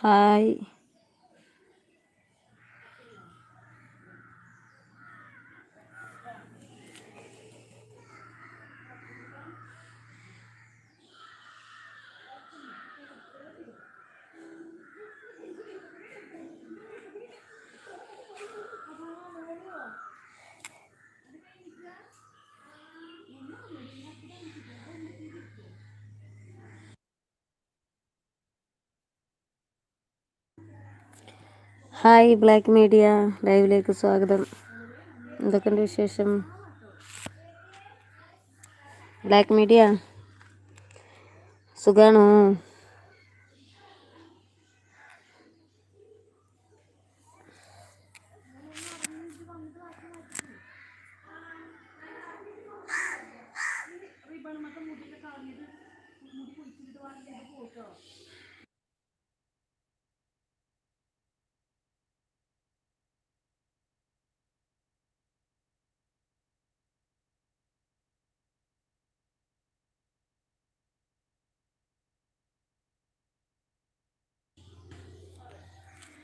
Hi. Hi black media ലൈവിലേക്ക് സ്വാഗതം. എന്തൊക്കെയുണ്ട് വിശേഷം? ബ്ലാക്ക് മീഡിയ സുഖാണോ?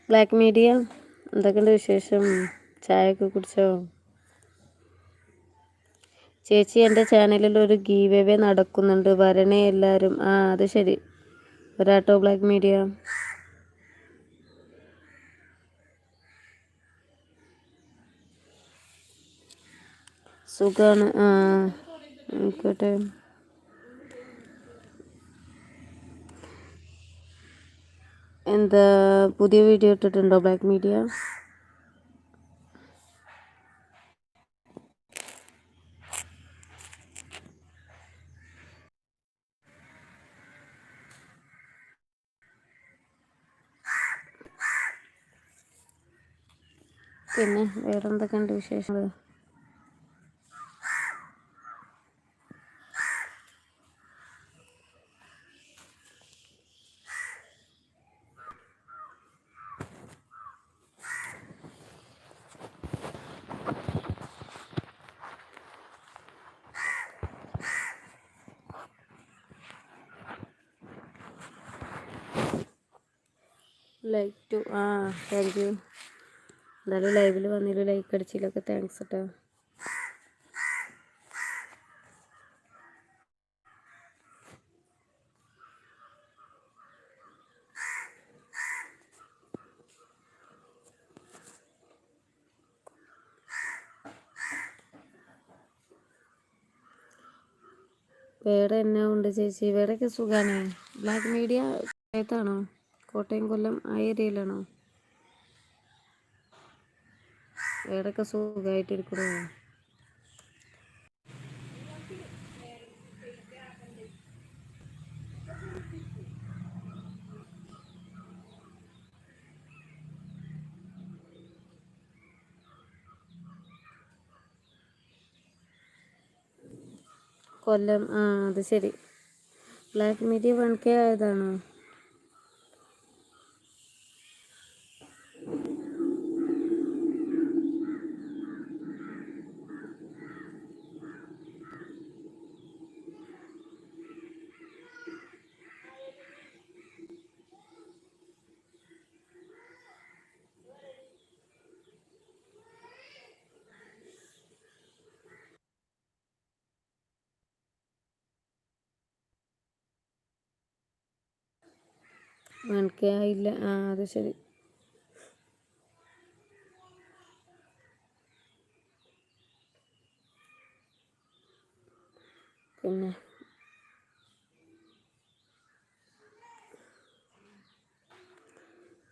ബ്ലാക്ക് മീഡിയ എന്തൊക്കെയുണ്ട് വിശേഷം? ചായയൊക്കെ കുടിച്ചോ? ചേച്ചി എന്റെ ചാനലിൽ ഒരു ഗീവ് നടക്കുന്നുണ്ട്. വരണേ എല്ലാവരും. ആ അത് ശരി. ഒരാട്ടോ ബ്ലാക്ക് മീഡിയ സുഖമാണ് ആ ആയിക്കോട്ടെ. എന്താ പുതിയ വീഡിയോ ഇട്ടിട്ടുണ്ടോ ബ്ലാക്ക് മീഡിയ പിന്നെ വേറെന്തൊക്കെയുണ്ട് വിശേഷങ്ങൾ ലൈക്ക് ടു ആ താങ്ക് യു എന്തായാലും ലൈവിൽ വന്നില്ല ലൈക്ക് അടിച്ചില്ലൊക്കെ താങ്ക്സ് കേട്ടോ വേറെ എന്നാ ഉണ്ട് ചേച്ചി? വേറെയൊക്കെ സുഖാണ്? ബ്ലാക്ക് മീഡിയ കോട്ടയത്താണോ കോട്ടയം കൊല്ലം ആ ഏരിയയിലാണോ? വേറൊക്കെ സുഖമായിട്ടിരിക്കണോ കൊല്ലം ആ അത് ശരി. ബ്ലാക്ക് മീഡിയ വൺ കെ ആയതാണോ? വൺ കെ ആയില്ല ആ അത് ശരി. പിന്നെ?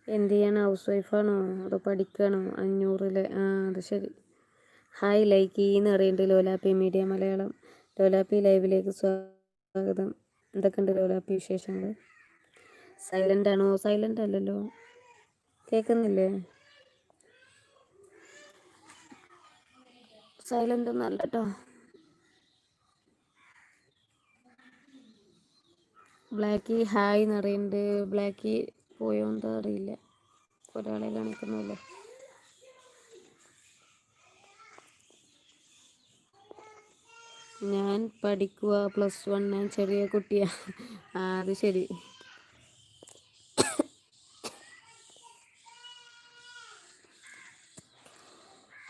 എന്ത് ചെയ്യണം? ഹൗസ് വൈഫാണോ? അതോ പഠിക്കണോ? അഞ്ഞൂറിൽ ആ അത് ശരി. ഹായ് ലൈക്ക് ചെയ്യുന്ന അറിയേണ്ടത് ലോലാപ്പി മീഡിയ മലയാളം. ലോലാപ്പി ലൈവിലേക്ക് സ്വാഗതം. എന്തൊക്കെയുണ്ട് ലോലാപ്പി വിശേഷങ്ങൾ സൈലന്റ് ആണോ? സൈലന്റ് അല്ലല്ലോ. കേൾക്കുന്നില്ലേ സൈലന്റ് ഒന്നും അല്ല കേട്ടോ ബ്ലാക്കി ഹായ് എന്ന് ബ്ലാക്കി പോയോ എന്താ അറിയില്ല. ഒരാളെ കാണിക്കുന്നില്ലേ ഞാൻ പഠിക്കുക പ്ലസ് വൺ ഞാൻ ചെറിയ കുട്ടിയാ. ആ അത് ശരി.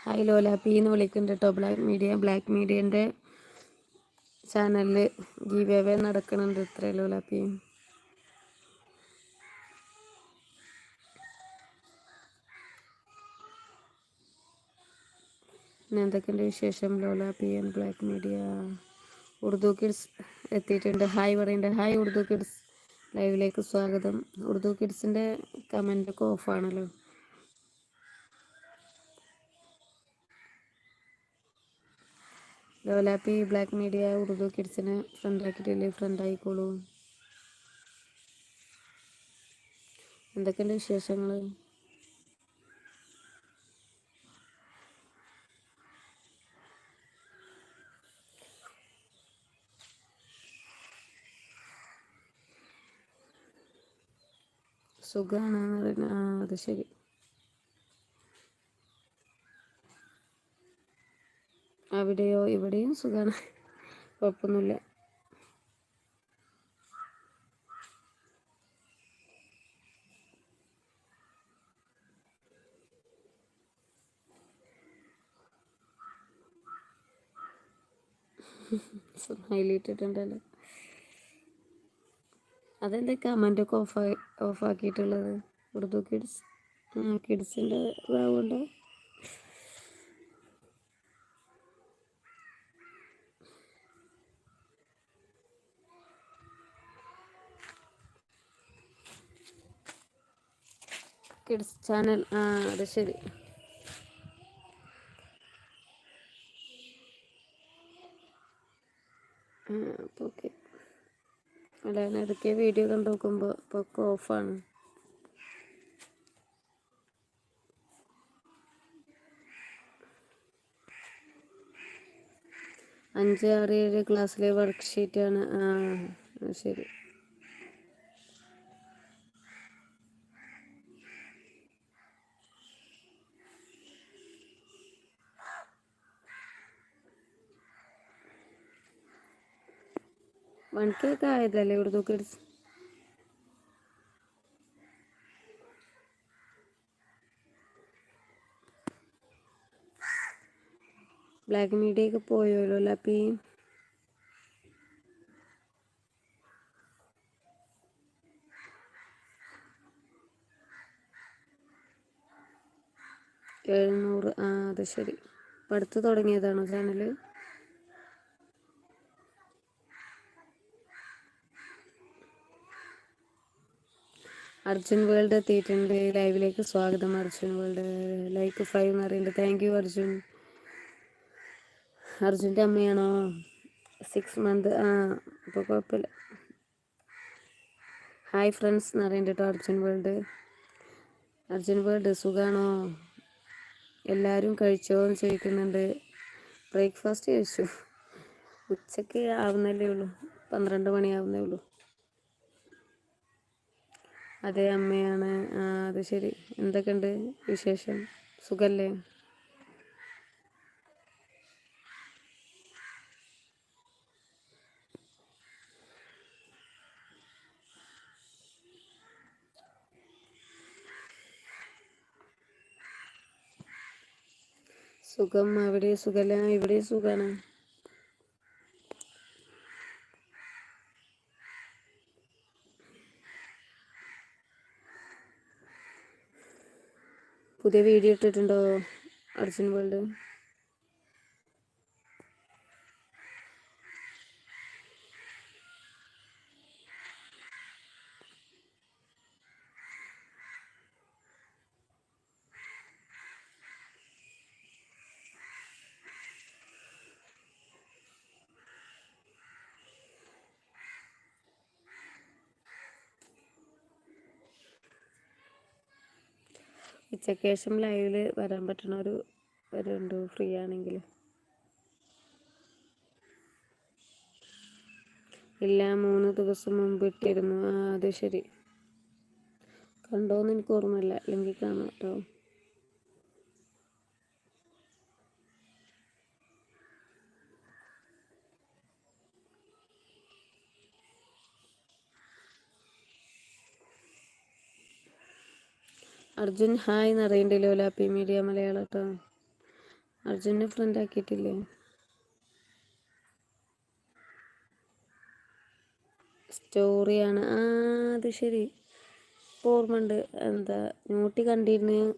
ഹായ് പി എന്ന് വിളിക്കുന്നുണ്ട് കേട്ടോ. ബ്ലാക്ക് മീഡിയ ബ്ലാക്ക് മീഡിയന്റെ ചാനലിൽ ഗീവ് നടക്കുന്നുണ്ട് ഇത്ര ലോലാപ്പി പിന്നെ എന്തൊക്കെയുണ്ട് വിശേഷം Lolappi and black media Urdu kids എത്തിയിട്ടുണ്ട്. ഹായ് പറയുന്നുണ്ട്. ഹായ് ഉറുദു കിഡ്സ് ലൈവിലേക്ക് സ്വാഗതം. ഉറുദു കിഡ്സിന്റെ കമന്റൊക്കെ ഓഫാണല്ലോ ലോലാപ്പി ബ്ലാക്ക് മീഡിയ ഉറുദു കിഡ്സിനെ ഫ്രണ്ടാക്കിയിട്ടില്ലേ ഫ്രണ്ട് ആയിക്കോളൂ. എന്തൊക്കെയുണ്ട് വിശേഷങ്ങൾ സുഖമാണ് അത് ശരി. അവിടെയോ ഇവിടെയും സുഖമാണ് കുഴപ്പമൊന്നുമില്ല. സ്മൈലിട്ടിട്ടുണ്ടല്ലോ. അതെന്താ കമന്റൊക്കെ ഓഫ് ഓഫ് ആക്കിയിട്ടുള്ളത് ഉറുദു കിഡ്സ് കിഡ്സിന്റെ ഇതാവുകൊണ്ട് കിഡ്സ് ചാനൽ ആ അത് ശരി. ഓക്കെ അല്ല ഞാൻ വീഡിയോ കണ്ടു നോക്കുമ്പോൾ ഒക്കെ ഓഫാണ് അഞ്ച് ആറ് ഏഴ് ക്ലാസ്സിലെ വർക്ക് ഷീറ്റാണ് ആ ശരി. വൺ കെ ഒക്കെ ആയതല്ലേ ഉറുദു കിഡ്സ് ബ്ലാക്ക് മീഡിയ ഒക്കെ പോയോല്ലോ ലപ്പി എഴുന്നൂറ് ആ അത് ശരി. അടുത്ത് തുടങ്ങിയതാണോ ചാനൽ അർജുൻ വേൾഡ് എത്തിയിട്ടുണ്ട്. ലൈവിലേക്ക് സ്വാഗതം അർജുൻ വേൾഡ്. ലൈക്ക് ഫൈവ് എന്ന് താങ്ക് യു അർജുൻ. അർജുന്റെ അമ്മയാണോ? സിക്സ് മന്ത് ആ ഇപ്പോൾ കുഴപ്പമില്ല. ഹായ് ഫ്രണ്ട്സ് എന്ന് പറയുന്നുണ്ട് കേട്ടോ അർജുൻ വേൾഡ്. അർജുൻ വേൾഡ് സുഖാണോ? എല്ലാവരും കഴിച്ചോ എന്ന് ചോദിക്കുന്നുണ്ട്. ബ്രേക്ക്ഫാസ്റ്റ് കഴിച്ചു. ഉച്ചയ്ക്ക് ആവുന്നല്ലേ ഉള്ളൂ. പന്ത്രണ്ട് മണിയാവുന്നേ ഉള്ളൂ. അതെ അമ്മയാണ്. അത് ശരി. എന്തൊക്കെയുണ്ട് വിശേഷം? സുഖല്ലേ? സുഖം. അവിടെ സുഖല്ല? ഇവിടെ സുഖമാണ് പുതിയ വീഡിയോ ഇട്ടിട്ടുണ്ടോ? അർജുൻ വേൾഡ് ഉച്ചയ്ക്ക് ലൈവിൽ വരാൻ പറ്റണ ഒരു ഫ്രീ ആണെങ്കിൽ ഇല്ല മൂന്ന് ദിവസം മുമ്പ് ഇട്ടിരുന്നു ആ അത് ശരി. കണ്ടോന്ന് എനിക്ക് ഓർമ്മയില്ല. അല്ലെങ്കിൽ കാണാം കേട്ടോ അർജുൻ ഹായ് എന്ന് അറിയണ്ടല്ലോ ലാപ്പി മീഡിയ മലയാളം കേട്ടോ. അർജുനെ ഫ്രണ്ട് ആക്കിയിട്ടില്ലേ? സ്റ്റോറിയാണ് ആ അത് ശരി. ഓർമ്മയുണ്ട്. എന്താ ന്യൂട്ടി കണ്ടിരുന്നു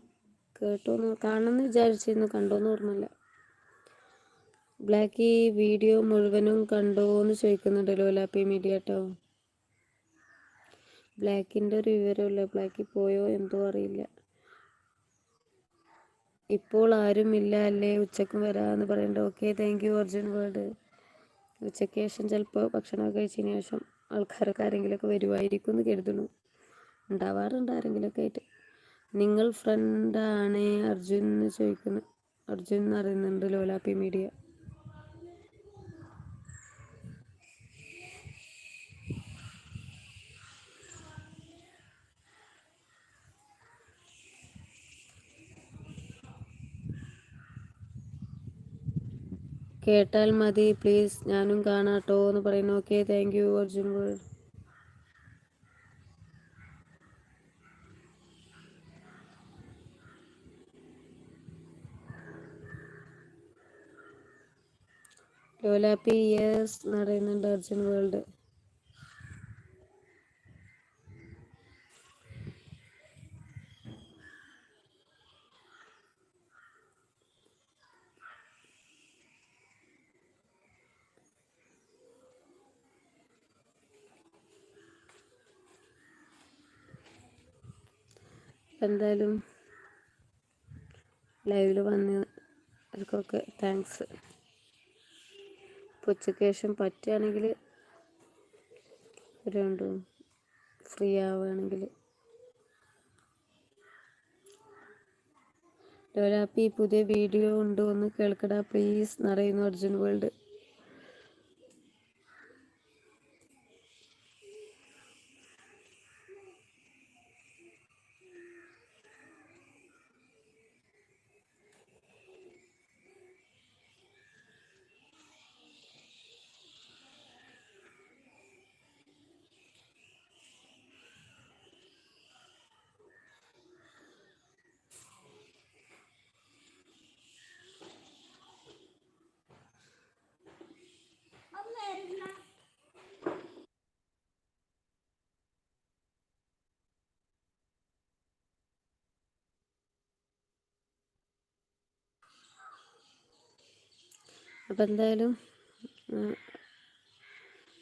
കേട്ടോന്ന് കാണണമെന്ന് വിചാരിച്ചിരുന്നു. കണ്ടോന്ന് ഓർമ്മയില്ല. ബ്ലാക്ക് ഈ വീഡിയോ മുഴുവനും കണ്ടോന്ന് ചോദിക്കുന്നുണ്ടല്ലോ ലാപ്പി മീഡിയ കേട്ടോ. ബ്ലാക്കിന്റെ ഒരു വിവരമില്ല ബ്ലാക്കിൽ പോയോ എന്തോ അറിയില്ല. ഇപ്പോൾ ആരും ഇല്ല അല്ലേ? ഉച്ചക്കും വരാമെന്ന് പറയണ്ട. Okay thank you Arjun world ഉച്ചയ്ക്ക് ശേഷം ചിലപ്പോൾ ഭക്ഷണമൊക്കെ കഴിച്ചതിന് ശേഷം ആൾക്കാരൊക്കെ ആരെങ്കിലുമൊക്കെ വരുമായിരിക്കും എന്ന് കരുതുന്നു. ഉണ്ടാവാറുണ്ട് ആരെങ്കിലുമൊക്കെ ആയിട്ട്. നിങ്ങൾ ഫ്രണ്ടാണേ അർജുൻ എന്ന് ചോദിക്കുന്നു. അർജുൻ എന്ന് അറിയുന്നുണ്ട് ലോലാപ്പി മീഡിയ കേട്ടാൽ മതി. പ്ലീസ് ഞാനും കാണാട്ടോ എന്ന് പറയുന്നു. Okay thank you Arjun Lolappi yes എന്ന് പറയുന്നുണ്ട് അർജുൻ വേൾഡ് എന്തായാലും ലൈവിൽ വന്നവർക്കൊക്കെ താങ്ക്സ് ഇപ്പോൾ ഉച്ചയ്ക്ക് ശേഷം പറ്റുകയാണെങ്കിൽ രണ്ടും ഫ്രീ ആവുകയാണെങ്കിൽ. ഡോലാപ്പി പുതിയ വീഡിയോ ഉണ്ടോ എന്ന് കേൾക്കടാ പ്ലീസ് എന്നറിയുന്നു അർജുൻ വേൾഡ് അപ്പം എന്തായാലും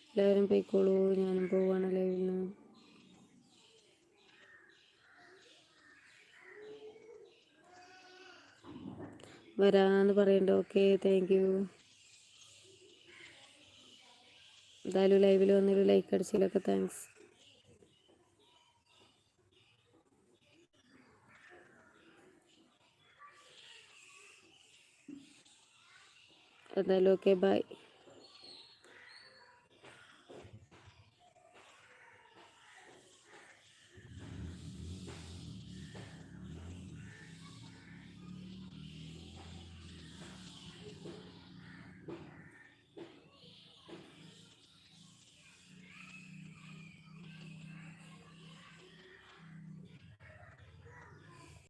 എല്ലാവരും പോയിക്കോളൂ. ഞാനും പോവാണ് ലൈവിൽ നിന്ന് വരാന്ന് പറയണ്ട. ഓക്കെ താങ്ക് യു എന്തായാലും ലൈവിൽ വന്നൊരു ലൈക്ക് അടിച്ചതിലൊക്കെ താങ്ക്സ് എന്തായാലും ഓക്കെ ബൈ